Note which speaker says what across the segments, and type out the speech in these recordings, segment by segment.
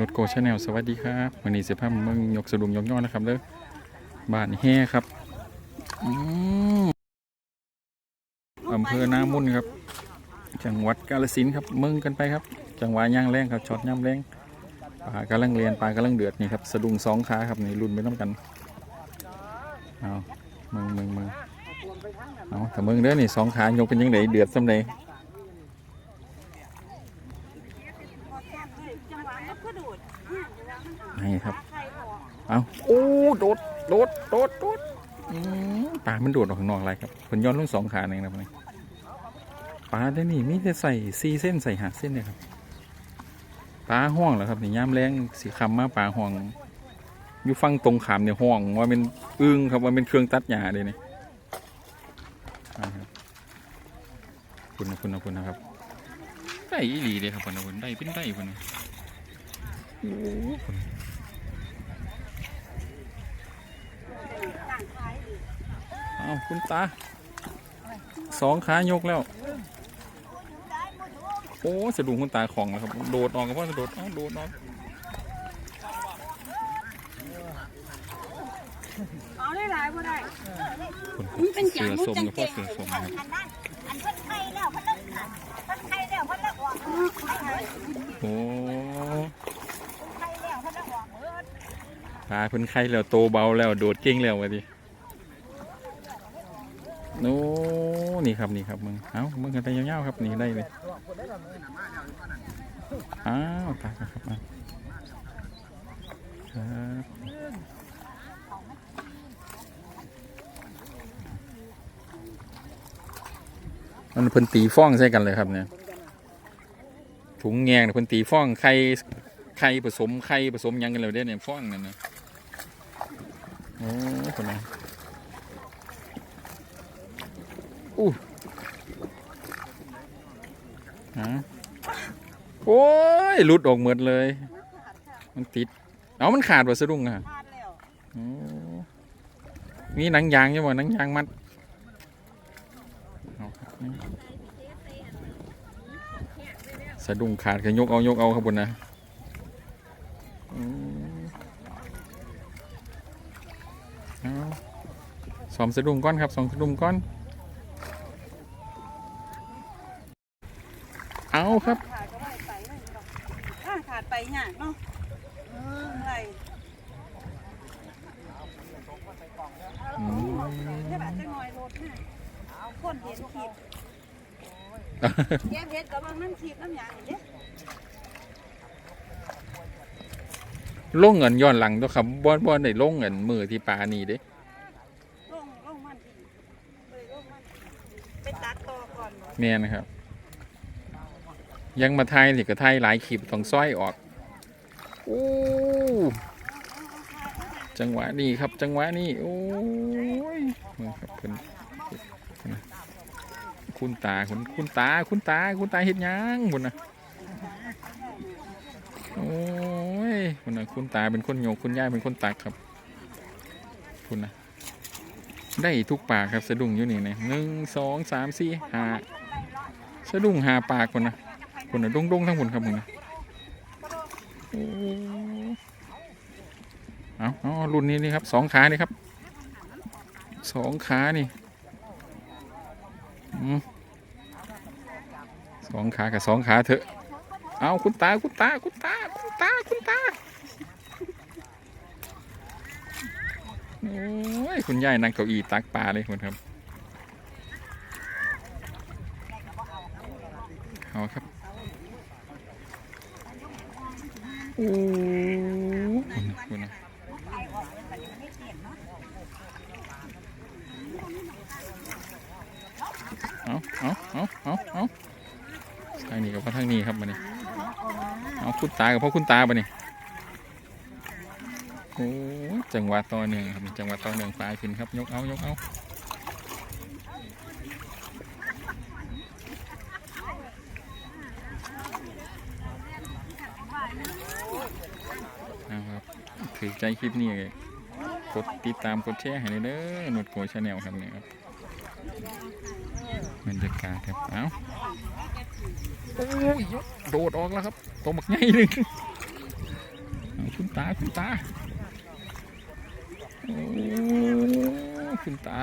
Speaker 1: รถโกชาแนลสวัสดีครับวันนี้เสียภาพเมืองยกสะดุงยกย่อนะครับเด้อบ้านแฮ่ครับอืมอำเภอนามุ่นครับ จังหวัดกาฬสินธุ์ครับเมืองกันไปครับ จังหวะย่างแรงครับช็อตย่ำแรงปลากำลังเรียนปลากำลังเดือดนี่ครับสะดุงสองขาครับนี่รุ่นไม่ต้องกันเอาเมืองเมืองเมืองเอาแต่เมืองเด้อนี่สองขายกเป็นยังไงเดือดสำเร็จ
Speaker 2: จังหวะมันก็โดดเนี่ยเวลามัน
Speaker 1: นี่ครับ
Speaker 2: ใครบอก
Speaker 1: เอาโอ้โดดโดดโดดโดดอืมปลามันโดดออกข้างนอกอะไรครับผลย้อนลงสองขาเองนะครับนี่ปลาได้นี่มีแต่ใส่สี่เส้นใส่หาเส้นเลยครับปลาห้องเหรอครับนี่ย่ามแรงสีคำมาปลาห้องอยู่ฟังตรงขามเนี่ยห้องว่าเป็นอึ้งครับว่าเป็นเครื่องตัดหญ้าเลยนี่อ่าครับคุณนะคุณนะคุณนะครับ ได้อีหลีเลยครับคุณนะคุณได้เป็นได้คุณนะโอ้คุณ
Speaker 2: ต่างขายอีก
Speaker 1: อ้าวคุณตาสองขายกแล้ว โอ้สะดุ้งคุณตาของแล้วครับ โดดออกกับว่าโดดเอ้าโดดออก
Speaker 2: เอาได้หลายบ่ได้
Speaker 1: คุณ
Speaker 2: มันเป็นจั
Speaker 1: เสื
Speaker 2: ง
Speaker 1: อ
Speaker 2: มัน
Speaker 1: สม
Speaker 2: จัง
Speaker 1: กับพ่อเสือสมครับ
Speaker 3: อันนั้นอันเพิ่นไข่แล้วเพิ่นเลิกเพิ่นไข่แล้วเพิ่นเลิกออกเพิ่นไข่แล้ว
Speaker 1: โอ้
Speaker 3: ไข่แล้วเพิ่นเลิกออกเบิด
Speaker 1: ปลาเพิ่นไข่แล้วโตเบาแล้วโดดเก่งแล้ววะดิ โอ้นี่ครับนี่ครับมึงเอ้ามึงกันไปยาวๆครับนี่ได้เลยอ้าวตายแล้วครับอะครับมันเพิ่นตีฟ้องใส่กันเลยครับเนี่ยถุงแงงเนี่ยเพิ่นตีฟ้องไข่ไข่ผสมไข่ผสมยังกันเลยเด้เนี่ยฟ้องนั่นนะโอ้คนนั้น อู้ฮะโอ้ยหลุดออกหมดเลย มันติด เอามันขาดวัสดุงอะ
Speaker 2: พลาดแล้ว
Speaker 1: โอ้มีหนังยางใช่ไหมหนังยางมัดสะดุ้งขาดก็ยกเอายกเอาครับบนนะสอมสะดุ้งก้อนครับสองสะดุ้งก้อน เอาครับ
Speaker 2: ขาดก็ไม่ไปไม่หรอกถ้าขาดไปยากเนาะเอออะไร
Speaker 1: อืม
Speaker 2: แค่บาดจะงอยรถน่ะคนเห็นขีดแก้เพชรกับบางนั่นขีดน้ำยางอย่างเด้
Speaker 1: ลงเงินย้อนหลังตัวครับบ่บ่ได้ลงเงินมือที่ปลานี่เด้
Speaker 2: ลงลงมันทีเลยลงมันไปตัดต่อก่อนบ่
Speaker 1: แม่นะครับ ยังมาไทยนี่ก็ไทยหลายขีบต้องซ้อยออกโอ้จังหวะนี้ครับจังหวะนี้โอ้ยมึงครับคุณคุณตาคุณคุณตาคุณตาคุณตาเห็ดยังบุญนะโอ้ยคุณนะคุณตาเป็นคนโยกคุณย่าเป็นคนตักครับ คุณนะได้ทุกปากครับสะดุ้งอยู่นี่นะหนึ่งสองสามสี่ห้าสะดุ้งหาปากคนนะ คนนะดงดงทั้งคนครับมึงนะโอ้เอาเอารุ่นนี้นี่ครับสองขานี่ครับสองขานี่สองขากับสองขาเถอะ เอาคุณตาคุณตาคุณตาคุณตาคุณตาโอ้ยคุณยายนั่งเก้าอี้ตักปลาเลยคุณครับเอาครับ โอ้คุณนะเอาเอาเอาเอาเอาทางนี้กับพ่อทางนี้ครับมานี่เอาคุณตากับพ่อคุณตาปะนี่โอ้จังหวะต่อหนึ่งครับจังหวะต่อหนึ่งปลาขึ้นครับ ยกเอายกเอา เอาครับถือใจคลิปนี้กดติดตามกดแชร์ให้เลยเด้อหนวดโกชาแนลครับเนี่ยครับบรรยากาศครับ เอาโอ้ยโดดออกแล้วครับตัวบักใหญ่หนึ่งคุณตาคุณตา โอ้คุณตา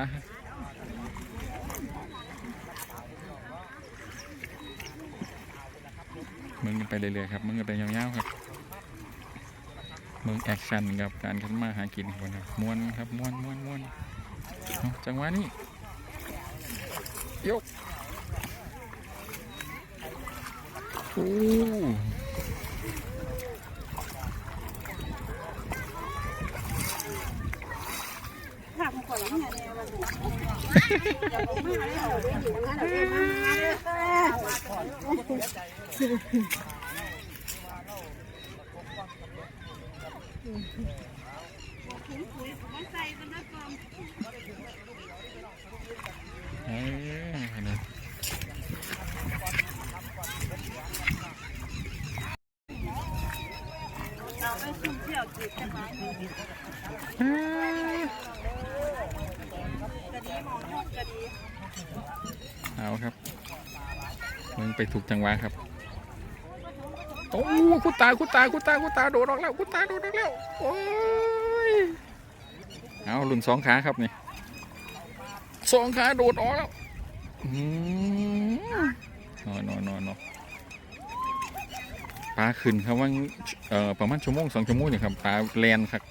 Speaker 1: มึงกันไปเรื่อยๆครับมึงกันไปยาวๆครับ มึงแอคชั่นกับการขึ้นมาหากินคนครับม้วนครับม้วนม้วนม้วนเอาจังหวะนี้ยกโอ้
Speaker 2: ถ้าของคนละ เนี่ยเนี่ยวันนี้อาลงมาเลยเอาไว้อยู่งั้นเจ้าเลย
Speaker 1: เอ้ยนี่
Speaker 2: เอาไปซุ่มเที่ยวจีบกันไหม
Speaker 1: เอ้ย
Speaker 2: กะดีมอนทอดกะดี
Speaker 1: เอาครับ มึงไปถูกจังหวะครับ โอ้คุณตาคุณตาคุณตาคุณตาโดดออกแล้วคุณตาโดดออกแล้วโอ้ยเอาลุ่นสองขาครับนี่สองขาโดดออกแล้วนอนนอนนอนนอนปลาขึ้นครับว่าเอ่อประมาณชั่วโมงสองชั่วโมงนี่ครับปลาแลนครับ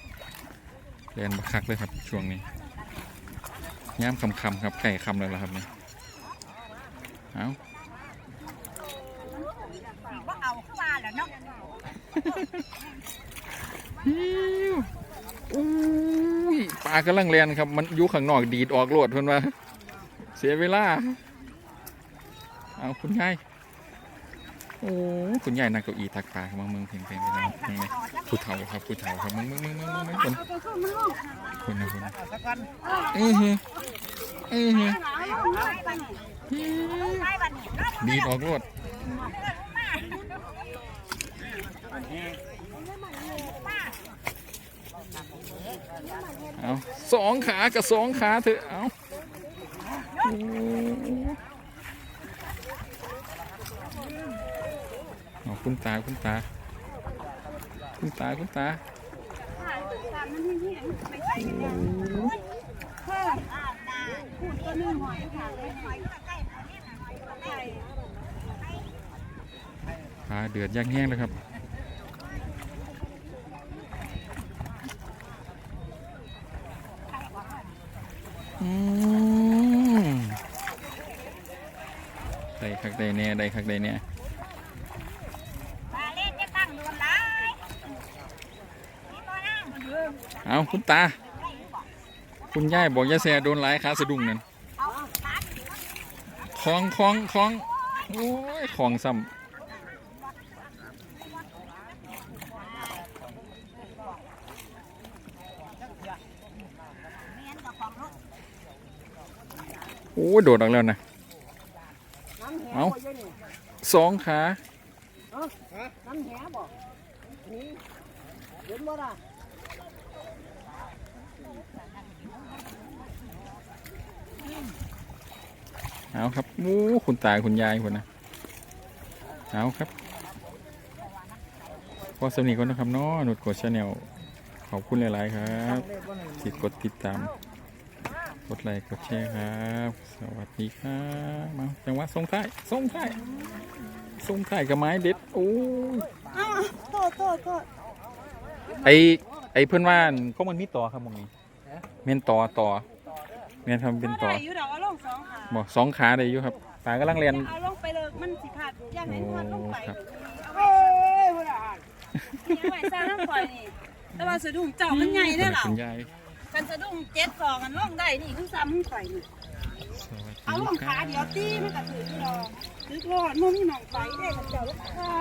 Speaker 1: แลนบักคักเลยครับ ช่วงนี้ย่ามคำคำครับไก่คำเลยละครับนี่เอา
Speaker 3: เข้ามาแล้วเนาะ
Speaker 1: ฮิว อุ้ยปลากำลังแลนครับ มันอยู่ข้างนอกดีดออกโลดเพิ่อนว่าเสียเวลา เอาคุณยายโอ้คุณยายนักเก้าอี้ตักปลาครับมึงมึงเพลงเพลงเพลงเพลงผู้เฒ่าครับผู้เฒ่าครับมึงมึงมึงมึงมึงมึงคน
Speaker 2: เอาไปซุ่มมันลง
Speaker 1: คนนะคนนะอือฮึอือฮึ
Speaker 2: เอาลงไปนี่
Speaker 3: ไปวันนี้รอบ
Speaker 1: ดีดออกโลด เอาสองขากับสองขาเถอะเอาเอาคุณตาคุณตา คุณตาคุณตา
Speaker 2: ขาเดือ
Speaker 1: ดย่างแห้งแล้วครับ ได้คักได้แน่ได้คักได้แน่
Speaker 3: มาเล่นจะตั้งดวนร้ายนี่ตัวนั่ง
Speaker 1: เอาคุณตา คุณย่ายบอกยาแซโดนหลายขาสะดุ้งนั่น
Speaker 3: เอาขา
Speaker 1: คล้องคล้องคล้อง โอ้ยคล้องซ้
Speaker 3: เมียนกับของรถำ
Speaker 1: โอ้ยโดดออกแล้วนะเอาสองขา
Speaker 4: น้ำแหบ่นี่เห็นบ่ล่ะ
Speaker 1: เอาครับโอ้คุณตาคุณยายคนนะเอาครับพอสนิทกันนะครับเนาะหนุดกดชาแนลขอบคุณหลาย ๆ ครับ ติดกดติดตามก ดไลค์กดแชร์ครับ สวัสดีครับมาจังหวะส่งท้ายส่งท้ายส่งท้ายกับไม้เด็ดโอ้ย
Speaker 2: อ้าวโทษโทษโทษ
Speaker 1: ไอไอเพื่อนว่านก็มันมีต่อครับมองนี้เมนต่อต่อเมนทำเป็นต่อ
Speaker 2: ได้อยู่ดอกเอาลงสองขา
Speaker 1: บอกสองขาได้อยู่ครับปลากำลังเรียน
Speaker 2: เอาลงไปเลยมันสิขาดอย่างนี้มันลงไป
Speaker 1: โอ้ครับ
Speaker 2: เอาไว้เอาไว้สร้างน้ำปล่อยนี่แต่ว่าสะดุ้งเจ้ามันใหญ่เด้อเหรอ
Speaker 1: คุณยาย
Speaker 2: กันสะดุ้งเจ็ดสองกันลงได้นี่คือซ้ำข่อยนี่
Speaker 1: สวัสดี
Speaker 2: เอาลง
Speaker 1: ค
Speaker 2: ขา
Speaker 1: รับ
Speaker 2: เดียวตีมันก็ถือที่รอถือรอดมันมีหนองไฟได้กับเจ้าลูกค้า